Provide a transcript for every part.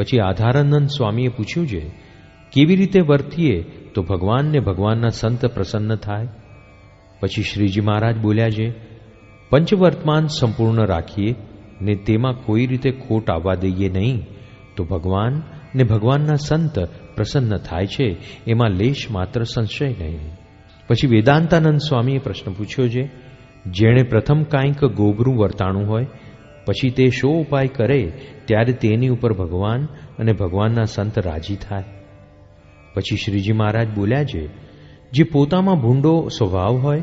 પછી આધારાનંદ સ્વામીએ પૂછ્યું છે, કેવી રીતે વર્તીએ તો ભગવાનને ભગવાનના સંત પ્રસન્ન થાય? પછી શ્રીજી મહારાજ બોલ્યા છે, પંચવર્તમાન સંપૂર્ણ રાખીએ, ને તેમાં કોઈ રીતે ખોટ આવવા દઈએ નહીં, તો ભગવાન ને ભગવાનના સંત પ્રસન્ન થાય છે, એમાં લેશ માત્ર સંશય નહીં. પછી વેદાંતાનંદ સ્વામીએ પ્રશ્ન પૂછ્યો છે, જેણે પ્રથમ કાંઈક ગોબરું વર્તાણું હોય પછી તે શો ઉપાય કરે ત્યારે તેની ઉપર ભગવાન અને ભગવાનના સંત રાજી થાય. પછી શ્રીજી મહારાજ બોલ્યા છે, જે પોતામાં ભૂંડો સ્વભાવ હોય,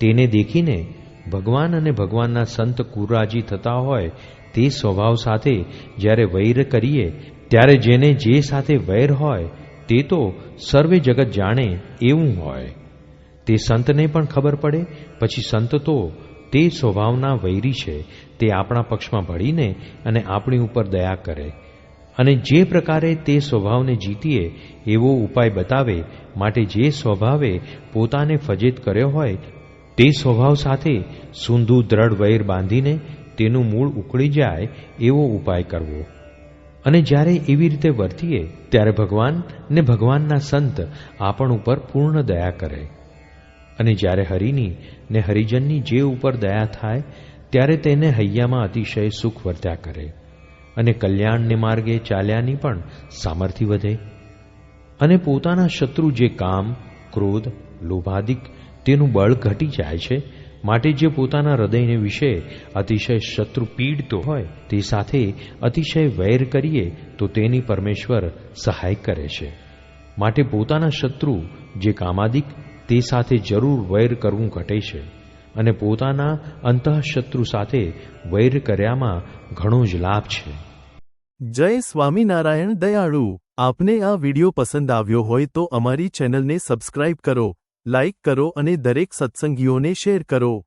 તેને દેખીને ભગવાન અને ભગવાનના સંત કુરાજી થતા હોય, તે સ્વભાવ સાથે જ્યારે વૈર કરીએ, ત્યારે જેને જે સાથે વૈર હોય, તે તો સર્વે જગત જાણે એવું હોય. તે સંતને પણ ખબર પડે, પછી સંત તો તે સ્વભાવના વૈરી છે, તે આપણા પક્ષમાં ભળીને અને આપણી ઉપર દયા કરે. અને જે પ્રકારે તે સ્વભાવને જીતીએ, એવો ઉપાય બતાવે, માટે જે સ્વભાવે પોતાને ફજેત કર્યો હોય, તે સ્વભાવ સાથે સૂંધું દ્રઢ વૈર બાંધીને તેનું મૂળ ઉકળી જાય એવો ઉપાય કરવો. અને જ્યારે એવી રીતે વર્તીએ, ત્યારે ભગવાન ને ભગવાનના સંત આપણ ઉપર પૂર્ણ દયા કરે. અને જ્યારે હરિની ને હરિજનની જે ઉપર દયા થાય, ત્યારે તેને હૈયામાં અતિશય સુખ વર્ત્યા કરે અને કલ્યાણને માર્ગે ચાલ્યાની પણ સામર્થ્ય વધે. અને પોતાના શત્રુ જે કામ, ક્રોધ લોભાદિક તેનું બળ ઘટી જાય છે, માટે જે પોતાના હૃદયને વિશે અતિશય શત્રુ પીડતો હોય તે સાથે અતિશય વૈર કરીએ તો તેની પરમેશ્વર સહાય કરે છે. માટે પોતાના શત્રુ જે કામાદિક તે સાથે જરૂર વૈર કરવું ઘટે છે અને પોતાના અંતઃશત્રુ સાથે વૈર કર્યામાં ઘણો જ લાભ છે. જય સ્વામિનારાયણ દયાળુ. આપને આ વિડિયો પસંદ આવ્યો હોય તો અમારી ચેનલને સબસ્ક્રાઇબ કરો, લાઇક કરો અને દરેક સત્સંગીઓને શેર કરો.